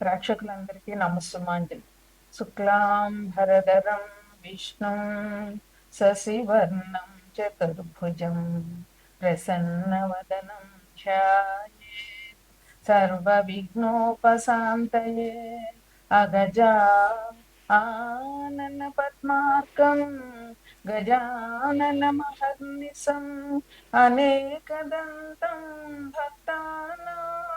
ప్రేక్షకులందరికీ నమస్సుమాంజలి శుక్లాం భరధరం విష్ణుం శశివర్ణం చతుర్భుజం ప్రసన్నవదనం ధ్యాయే సర్వవిఘ్నోపశాంతయే అగజా ఆనన పద్మార్కం గజానన మహర్నిశం అనేకదంతం భక్తానాం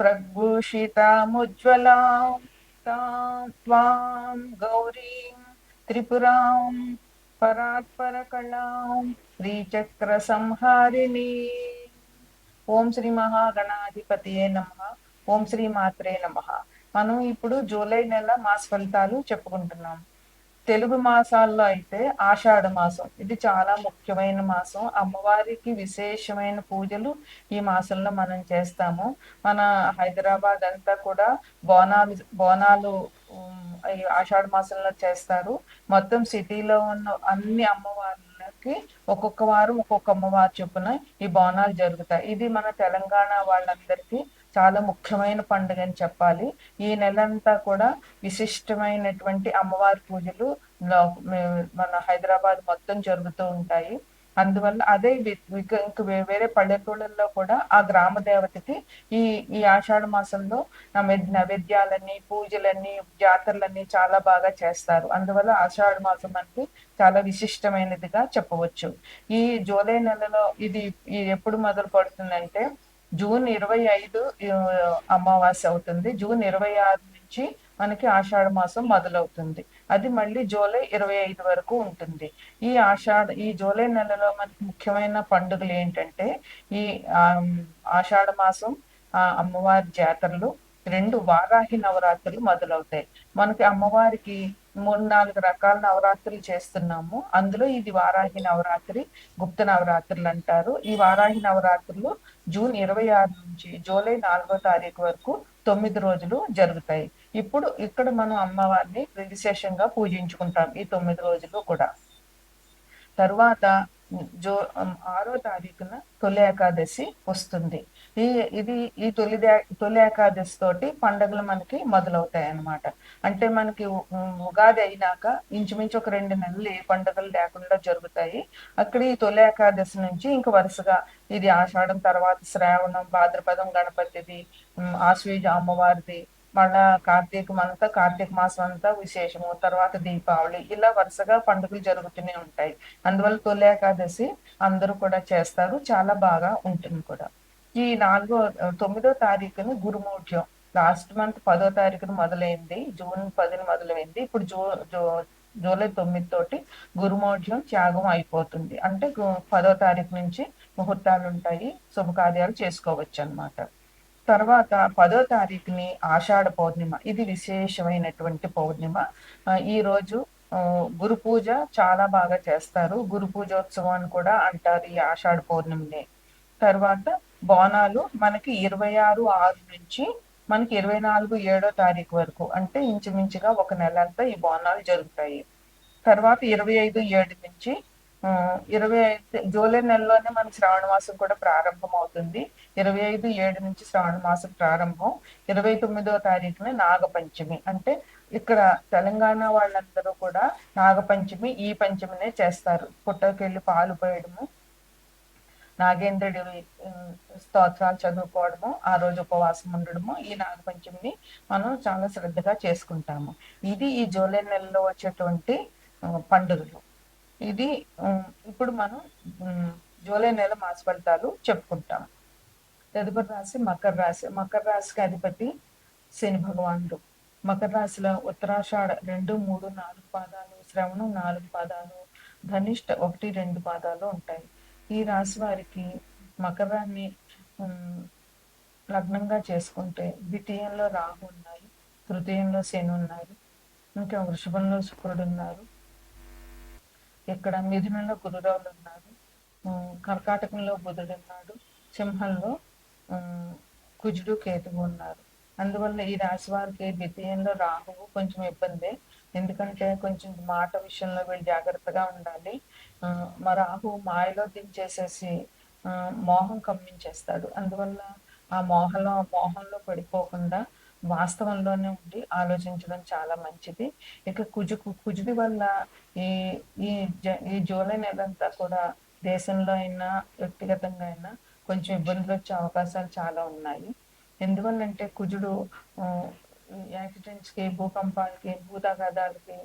प्रभूषितामुज्ज्वलां तां त्वां गौरीं त्रिपुरां परात्परकलां श्रीचक्रसंहारिणी ఓం శ్రీ మహాగణాధిపతియే నమ ఓం శ్రీ మాత్రే నమ మనం ఇప్పుడు జూలై నెల మాస ఫలితాలు చెప్పుకుంటున్నాం తెలుగు మాసాల్లో అయితే ఆషాఢ మాసం. ఇది చాలా ముఖ్యమైన మాసం. అమ్మవారికి విశేషమైన పూజలు ఈ మాసంలో మనం చేస్తాము. మన హైదరాబాద్ అంతా కూడా బోనాలు బోనాలు ఈ ఆషాఢ మాసంలో చేస్తారు. మొత్తం సిటీలో ఉన్న అన్ని అమ్మవార్లకి ఒక్కొక్క వారం ఒక్కొక్క అమ్మవారు చొప్పున ఈ బోనాలు జరుగుతాయి. ఇది మన తెలంగాణ వాళ్ళందరికీ చాలా ముఖ్యమైన పండుగ అని చెప్పాలి. ఈ నెలంతా కూడా విశిష్టమైనటువంటి అమ్మవారి పూజలు మన హైదరాబాద్ మొత్తం జరుగుతూ ఉంటాయి. అందువల్ల అదే ఇంక వేరే పల్లెటూళ్ళల్లో కూడా ఆ గ్రామ దేవతకి ఈ ఈ ఆషాఢ మాసంలో నైవేద్యాలని పూజలని జాతరలన్నీ చాలా బాగా చేస్తారు. అందువల్ల ఆషాఢ మాసం అంటే చాలా విశిష్టమైనదిగా చెప్పవచ్చు. ఈ జూలై నెలలో ఇది ఎప్పుడు మొదలు పడుతుందంటే జూన్ ఇరవై ఐదు అమావాస్య అవుతుంది. జూన్ ఇరవై ఆరు నుంచి మనకి ఆషాఢ మాసం మొదలవుతుంది. అది మళ్ళీ జూలై ఇరవై ఐదు వరకు ఉంటుంది. ఈ ఆషాఢ ఈ జూలై నెలలో మనకి ముఖ్యమైన పండుగలు ఏంటంటే ఈ ఆషాఢ మాసం ఆ అమ్మవారి జాతరలు రెండు వారాహి నవరాత్రులు మొదలవుతాయి. మనకి అమ్మవారికి మూడు నాలుగు రకాల నవరాత్రులు చేస్తున్నాము. అందులో ఇది వారాహి నవరాత్రి గుప్త నవరాత్రులు అంటారు. ఈ వారాహి నవరాత్రులు జూన్ ఇరవై ఆరు నుంచి జూలై నాలుగో తారీఖు వరకు తొమ్మిది రోజులు జరుగుతాయి. ఇప్పుడు ఇక్కడ మనం అమ్మవారిని విశేషంగా పూజించుకుంటాం ఈ తొమ్మిది రోజులు కూడా. తరువాత జో ఆరో తారీఖున తొలి ఏకాదశి వస్తుంది. ఇది ఈ తొలి తొలి ఏకాదశి తోటి పండుగలు మనకి మొదలవుతాయి అన్నమాట అంటే మనకి ఉగాది అయినాక ఇంచుమించు ఒక రెండు నెలలు ఏ పండుగలు లేకుండా జరుగుతాయి. అక్కడ ఈ తొలి ఏకాదశి నుంచి ఇంక వరుసగా ఇది ఆషాఢం తర్వాత శ్రావణం భాద్రపదం గణపతిది ఆశ్వేజ ఆశ్వీజ అమ్మవారిది మళ్ళా కార్తీకం అంతా కార్తీక మాసం అంతా విశేషము తర్వాత దీపావళి ఇలా వరుసగా పండుగలు జరుగుతూనే ఉంటాయి. అందువల్ల తొలి ఏకాదశి అందరూ కూడా చేస్తారు చాలా బాగా ఉంటుంది కూడా. ఈ నాలుగో తొమ్మిదో తారీఖున గురుమూఢ్యం లాస్ట్ మంత్ పదో తారీఖున మొదలైంది జూన్ పదిన మొదలైంది. ఇప్పుడు జూ జూ జూలై తొమ్మిది తోటి గురుమూఢ్యం త్యాగం అయిపోతుంది. అంటే పదో తారీఖు నుంచి ముహూర్తాలు ఉంటాయి శుభకార్యాలు చేసుకోవచ్చు అన్నమాట తర్వాత పదో తారీఖుని ఆషాఢ పౌర్ణిమ ఇది విశేషమైనటువంటి పౌర్ణిమ. ఈ రోజు గురు పూజ చాలా బాగా చేస్తారు. గురు పూజోత్సవం అని కూడా అంటారు ఈ ఆషాఢ పౌర్ణమిని. తర్వాత బోనాలు మనకి ఇరవై ఆరు ఆరు నుంచి మనకి ఇరవై నాలుగు ఏడో తారీఖు వరకు. అంటే ఇంచుమించుగా ఒక నెల అంతా ఈ బోనాలు జరుగుతాయి. తర్వాత ఇరవై ఐదు ఏడు నుంచి ఇరవై ఐదు జూలై నెలలోనే మన శ్రావణ మాసం కూడా ప్రారంభం అవుతుంది ఇరవై ఐదు ఏడు నుంచి శ్రావణ మాసం ప్రారంభం. ఇరవై తొమ్మిదో తారీఖున నాగపంచమి. అంటే ఇక్కడ తెలంగాణ వాళ్ళందరూ కూడా నాగపంచమి ఈ పంచమినే చేస్తారు. పుట్టకెళ్ళి పాలు పోయడము నాగేంద్రుడి స్తోత్రాలు చదువుకోవడము ఆ రోజు ఉపవాసం ఉండడము ఈ నాగపంచమిని మనం చాలా శ్రద్ధగా చేసుకుంటాము. ఇది ఈ జూలై నెలలో వచ్చేటువంటి పండుగలు. ఇది ఇప్పుడు మనం జూలై నెల మాస ఫలితాలు చెప్పుకుంటాం తదుపరి రాశి మకర రాశి. మకర రాశికి అధిపతి శని భగవానుడు. మకర రాశిలో ఉత్తరాషాఢ రెండు మూడు నాలుగు పాదాలు శ్రవణం నాలుగు పాదాలు ధనిష్ట ఒకటి రెండు పాదాలు ఉంటాయి. ఈ రాశి వారికి మకరాన్ని లగ్నంగా చేసుకుంటే ద్వితీయంలో రాహు ఉన్నాయి తృతీయంలో శని ఉన్నారు ఇంకా వృషభంలో శుక్రుడు ఉన్నారు. ఇక్కడ మిథునంలో గురురావులు ఉన్నారు కర్కాటకంలో బుధుడు ఉన్నాడు సింహంలో కుజుడు కేతువు ఉన్నారు. అందువల్ల ఈ రాశి వారికి ద్వితీయంలో రాహువు కొంచెం ఇబ్బందే ఎందుకంటే కొంచెం మాట విషయంలో వీళ్ళు జాగ్రత్తగా ఉండాలి. మా రాహు మాయలో దించేసేసి మోహం కమ్మించేస్తాడు. అందువల్ల ఆ మోహంలో మోహంలో పడిపోకుండా వాస్తవంలోనే ఉండి ఆలోచించడం చాలా మంచిది. ఇక కుజు కుజుడి వల్ల ఈ ఈ ఈ జూలై నెలంతా కూడా దేశంలో అయినా వ్యక్తిగతంగా అయినా కొంచెం ఇబ్బందులు వచ్చే అవకాశాలు చాలా ఉన్నాయి. ఎందువల్లంటే కుజుడు యాక్సిడెంట్స్కి భూకంపాలకి భూతగాదాలకి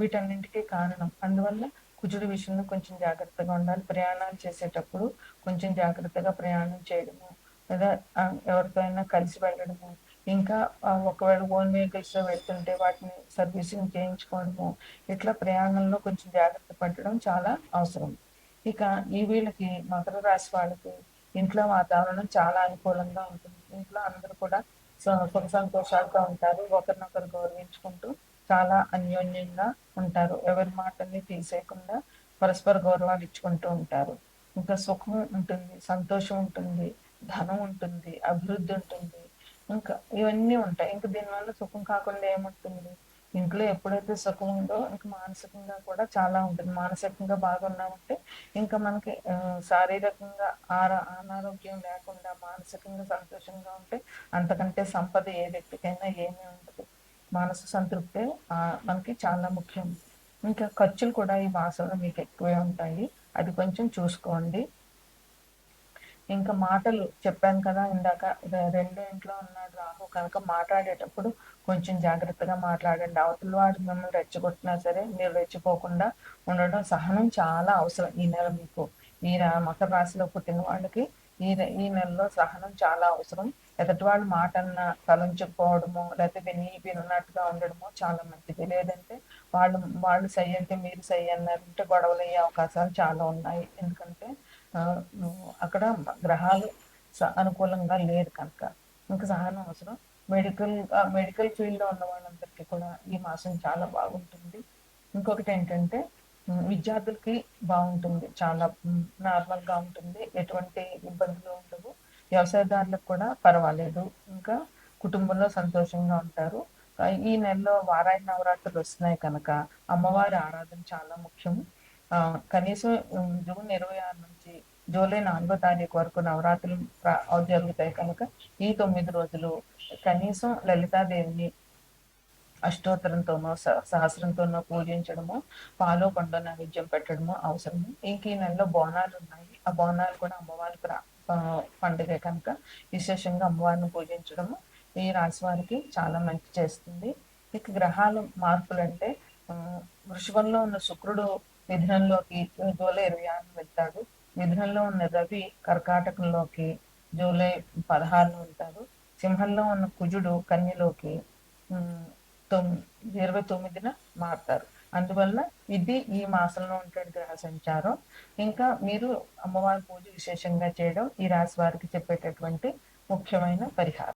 వీటన్నింటికి కారణం. అందువల్ల కుజుడి విషయంలో కొంచెం జాగ్రత్తగా ఉండాలి. ప్రయాణాలు చేసేటప్పుడు కొంచెం జాగ్రత్తగా ప్రయాణం చేయడము లేదా ఎవరితో అయినా కలిసి వెళ్ళడము. ఇంకా ఒకవేళ ఓన్ వెహికల్స్లో వెళ్తుంటే వాటిని సర్వీసింగ్ చేయించుకోవడము. ఇట్లా ప్రయాణంలో కొంచెం జాగ్రత్త పడడం చాలా అవసరం. ఇక ఈ వీళ్ళకి మకర రాశి వాళ్ళకి ఇంట్లో వాతావరణం చాలా అనుకూలంగా ఉంటుంది. ఇంట్లో అందరూ కూడా సుఖ సంతోషాలతో ఉంటారు. ఒకరినొకరు గౌరవించుకుంటూ చాలా అన్యోన్యంగా ఉంటారు. ఎవరి మాటల్ని తీసేయకుండా పరస్పర గౌరవాలు ఇచ్చుకుంటూ ఉంటారు. ఇంకా సుఖం ఉంటుంది సంతోషం ఉంటుంది ధనం ఉంటుంది అభివృద్ధి ఉంటుంది. ఇంకా ఇవన్నీ ఉంటాయి. ఇంకా దీనివల్ల సుఖం కాకుండా ఏముంటుంది? ఇంట్లో ఎప్పుడైతే సుఖం ఉందో ఇంకా మానసికంగా కూడా చాలా ఉంటుంది. మానసికంగా బాగున్నామంటే ఇంకా మనకి శారీరకంగా ఆరా అనారోగ్యం లేకుండా మానసికంగా సంతోషంగా ఉంటే అంతకంటే సంపద ఏ వ్యక్తికైనా ఏమీ ఉండదు. మనసు సంతృప్తే మనకి చాలా ముఖ్యం. ఇంకా ఖర్చులు కూడా ఈ మాసంలో మీకు ఎక్కువే ఉంటాయి. అది కొంచెం చూసుకోండి. ఇంకా మాటలు చెప్పాను కదా ఇందాక రెండో ఇంట్లో ఉన్నాడు రాహు కనుక మాట్లాడేటప్పుడు కొంచెం జాగ్రత్తగా మాట్లాడండి. అవతల వాడు మిమ్మల్ని రెచ్చగొట్టినా సరే మీరు రెచ్చిపోకుండా ఉండడం సహనం చాలా అవసరం ఈ నెల మీకు. ఈ మకర రాశిలో పుట్టిన వాళ్ళకి ఈ ఈ నెలలో సహనం చాలా అవసరం. ఎదటి వాళ్ళ మాట అన్న తలంచుకోవడము లేకపోతే విని విన్నట్టుగా ఉండడము చాలా మంచిది. లేదంటే వాళ్ళు వాళ్ళు సై అంటే మీరు సై అన్నారంటే గొడవలు అయ్యే అవకాశాలు చాలా ఉన్నాయి. ఎందుకంటే అక్కడ గ్రహాలు అనుకూలంగా లేదు కనుక. ఇంకా సహనం అవసరం. మెడికల్ మెడికల్ ఫీల్డ్లో ఉన్న వాళ్ళందరికీ కూడా ఈ మాసం చాలా బాగుంటుంది. ఇంకొకటి ఏంటంటే విద్యార్థులకి బాగుంటుంది. చాలా నార్మల్గా ఉంటుంది. ఎటువంటి ఇబ్బందులు ఉండవు. వ్యవసాయదారులకు కూడా పర్వాలేదు. ఇంకా కుటుంబంలో సంతోషంగా ఉంటారు. ఈ నెలలో వారాయి నవరాత్రులు వస్తున్నాయి కనుక అమ్మవారి ఆరాధన చాలా ముఖ్యం. కనీసం జూన్ ఇరవై ఆరు నుంచి జూలై నాలుగో తారీఖు వరకు నవరాత్రులు జరుగుతాయి కనుక ఈ తొమ్మిది రోజులు కనీసం లలితాదేవిని అష్టోత్తరంతోనో సహస్రంతోనో పూజించడము పాలో పండు నైవేద్యం పెట్టడము అవసరము. ఇంక ఈ నెలలో బోనాలు ఉన్నాయి. ఆ బోనాలు కూడా అమ్మవారి పండుగ కనుక విశేషంగా అమ్మవారిని పూజించడము ఈ రాశి వారికి చాలా మంచి చేస్తుంది. ఇక గ్రహాలు మార్పులు అంటే వృషభంలో ఉన్న శుక్రుడు మిథునంలోకి జూలై ఇరవై ఆరున వెళ్తాడు. మిథునంలో ఉన్న రవి కర్కాటకంలోకి జూలై పదహారున ఉంటాడు. సింహంలో ఉన్న కుజుడు కన్యలోకి తొమ్మిది ఇరవై తొమ్మిదిన మారుతారు. అందువల్ల ఇది ఈ మాసంలో ఉండే గ్రహ సంచారం. ఇంకా మీరు అమ్మవారి పూజ విశేషంగా చేయడం ఈ రాశి వారికి చెప్పేటటువంటి ముఖ్యమైన పరిహారం.